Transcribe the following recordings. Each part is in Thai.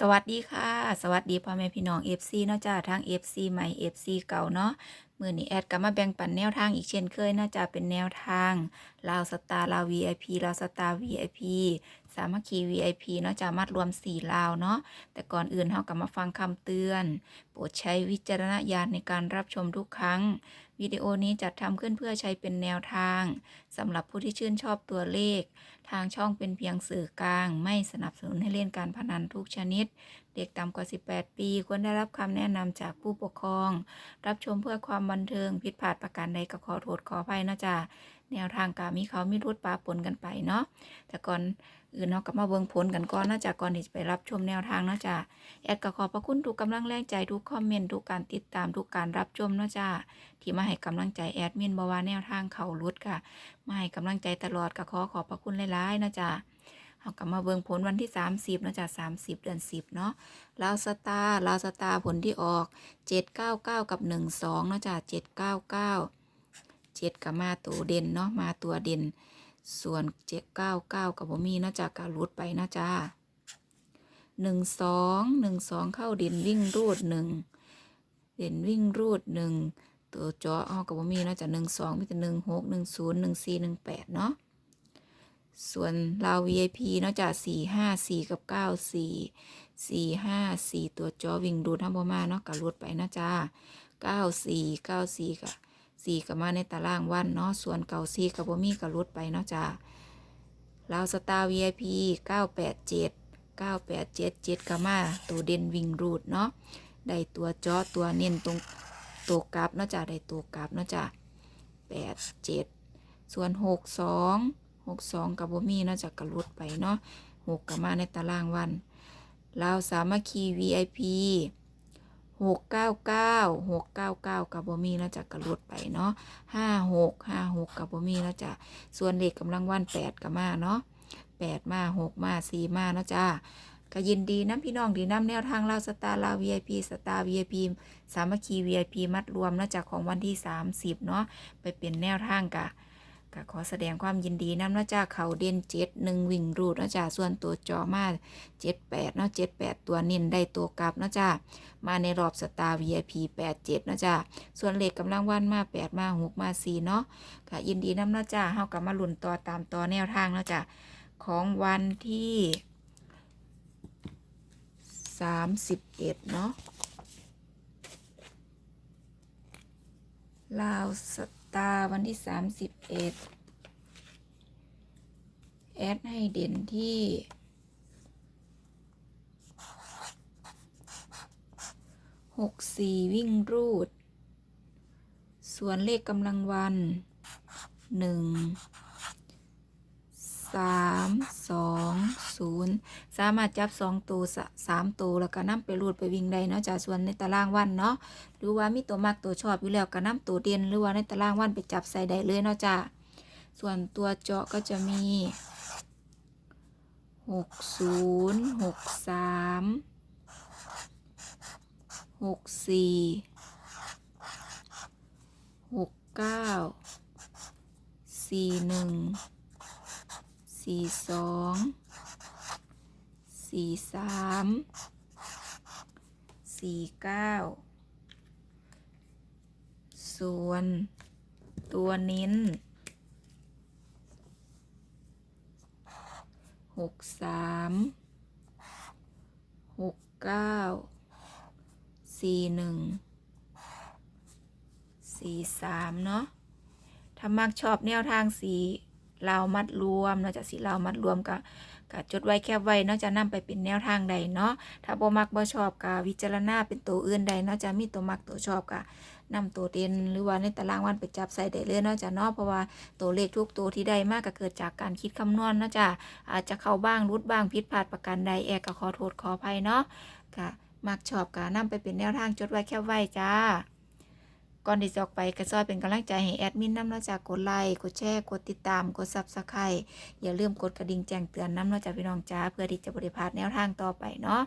สวัสดีค่ะ สวัสดีพ่อแม่พี่น้อง FC เนาะจ้าทาง FC ใหม่ FC เก่าเนาะมือนี้แอดก็มาแบ่งปันแนวทางอีกเช่นเคยเนาะจ้าเป็นแนวทางลาวสตาร์ลาว VIP ลาวสตาร์ VIP สามัคคี VIP เนาะจ้ามัดรวม 4 ลาวเนาะแต่ก่อนอื่นเฮาก็มาฟังคำเตือน โปรดใช้วิจารณญาณในการรับชมทุกครั้ง วิดีโอนี้จัดทำขึ้นเพื่อใช้เป็นแนวทางสำหรับผู้ที่ชื่นชอบตัวเลข ทางช่องเป็นเพียงสื่อกลาง ไม่สนับสนุนให้เล่นการพนันทุกชนิด เด็กต่ำกว่า 18 ปี ควรได้รับคำแนะนำจากผู้ปกครอง รับชมเพื่อความบันเทิงผิดพลาดประการใดก็ขอโทษขออภัยนะจ๊ะ แนวทางกามีเขามีรุดปลาปนกันไปเนาะแต่ก่อนอื่นเนาะก็มาเบิ่งผลกันก่อนนะจ๊ะก่อนที่จะไปรับชมแนวทางนะจ๊ะแอดก็ขอบพระคุณทุกกำลังแรงใจทุกคอมเมนต์ทุกการติดตามทุกการรับชมนะจ๊ะที่มาให้กำลังใจแอดมินบว่าแนวทางเขารุดค่ะมาให้กำลังใจตลอดก็ขอขอบพระคุณหลายๆนะจ๊ะเอากลับมาเบิ่งผลวันที่ 30นาะจ้ะ30 เดือน 10 เนาะลาวสตาร์ลาวสตาร์ผลที่ออก 799 กับ 12นาะจ้ะ799 เจ็ดกับมาตัวเด่นเนาะมาตัวเด่น ส่วนเจ็ดเก้าเก้ากับบ่มีนอกจากการรูดไปนะจ้าหนึ่งสองหนึ่งสองเข้าเด่นวิ่งรูดหนึ่งเด่นวิ่งรูดหนึ่งตัวจอเอกับบ่มีนอกจากหนึ่งสองมีแต่หนึ่งหกหนึ่งศูนย์หนึ่งสี่หนึ่งแปดเนาะส่วนเราวีไอพีนอกจากสี่ห้าสี่กับเก้าสี่สี่ห้าสี่ตัวจอวิ่งดูดทั้งบ่มาเนาะกับรูดไปนะจ้าเก้าสี่เก้าสี่กับ สี่กับมาในตารางวันเนาะ ส่วนเก้าสี่กับบ่มีกับรุดไปเนาะจ้าเราสตาร์ VIP เก้าแปดเจ็ดเก้าแปดเจ็ดเจ็ดกับมาตัวเด่นวิ่งรูดเนาะ ได้ตัวจอตัวเน้นตรงตัวกลับเนาะจ้าได้ตัวกลับเนาะจ้าแปดเจ็ดส่วนหกสองหกสองกับบ่มีเนาะจากระลดไปเนาะหกกับมาในตารางวันลาวสามัคคี VIP หกเก้าเก้าหกเก้าเก้ากับบ่มีเนาะจากระลดไปเนาะห้าหกห้าหกกับบ่มีเนาะจ้ะส่วนเลขกำลังวันแปดกับมาเนาะแปดมาหกมาสี่มาเนาะจ้าก็ยินดีน้ำพี่น้องดีน้ำแนวทางลาวสตาร์ลาว VIP สตาร์ VIP สามัคคี VIP มัดรวมเนาะจากของวันที่ 30 เนาะไปเป็นแนวทางกะ ก็ขอแสดงความยินดีนำนะจ้าเขาเด่นเจ็ดหนึ่งวิ่งรูดนะจ้าส่วนตัวจอมาเจ็ดแปดเนาะเจ็ดแปดตัวเน้นได้ตัวกลับนะจ้ามาในรอบสตาร์ VIP แปดเจ็ดนะจ้าส่วนเลขกำลังวันมาแปดมาหกมาสี่เนาะค่ะยินดีนำนะจ้าเฮากลับมาลุ้นต่อตามต่อแนวทางนะจ้าของวันที่สามสิบเอ็ดเนาะลาวส ตาวันที่สามสิบเอ็ดแอดให้เด่นที่หกสี่วิ่งรูด ส่วนเลขกำลังวันหนึ่ง สามสองศูนย์สามารถจับสองตัวสามตัวแล้วก็นำไปรูดไปวิ่งได้เนาะจากส่วนในตารางวันเนาะหรือว่ามีตัวมักตัวชอบอยู่แล้วก็นำตัวเด่นหรือว่าในตารางวันไปจับใส่ได้เลยเนาะจ้าส่วนตัวเจาะก็จะมีหกศูนย์หกสามหกสี่หกเก้าสี่หนึ่ง สี่สองสี่สามสี่เก้าส่วนตัวเน้นหกสามหกเก้าสี่หนึ่งสี่สามเนาะถ้ามักชอบแนวทางสี เราวมัดรวมเนาะจากสีเราวมัดรวมกับกับจดไว้แคบไว้นาะจะนำไปเป็นแนวทางใดเนาะถ้าบ่มักบ่ชอบกับวิจารณาเป็นตัวอื่นใดนาะจะมีตัวมักตัวชอบกับนำตัวเด่นหรือว่าในตารางวันไปจับใส่ได้เลยนาะจ้ะเนาะเพราะว่าตัวเลขทุกตัวที่ได้มากก็เกิดจากการคิดคำนวณเนาะจ้ะอาจจะเข้าบ้างรุดบ้างผิดพลาดประการใดแอร์ก็ขอโทษขออภัยเนาะค่ะมักชอบก็นำไปเป็นแนวทางจดไว้แค่ไว้จ้า ก่อนที่จะออกไปก็ซอยเป็นกำลังใจให้แอดมินนำเนาะจากกดไลค์กดแชร์กดติดตาม กดซับสไครต์อย่าลืมกดกระดิ่งแจ้งเตือนน้ำเนาะจากพี่น้องจ้าเพื่อที่จะบริพาดแนวทางต่อไปเนาะ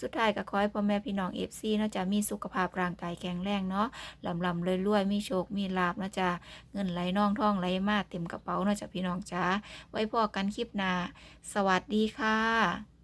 สุดท้ายก็ขอให้พ่อแม่พี่น้องเอฟซีนาะจะมีสุขภาพร่างกายแข็งแรงเนาะลำลำรวยๆมีโชคมีลาบนะจ๊ะเงินไหลน่องท่องไหลมาเต็มกระเป๋านะจ๊ะพี่น้องจ้าไว้พอกันคลิปหน้าสวัสดีค่ะ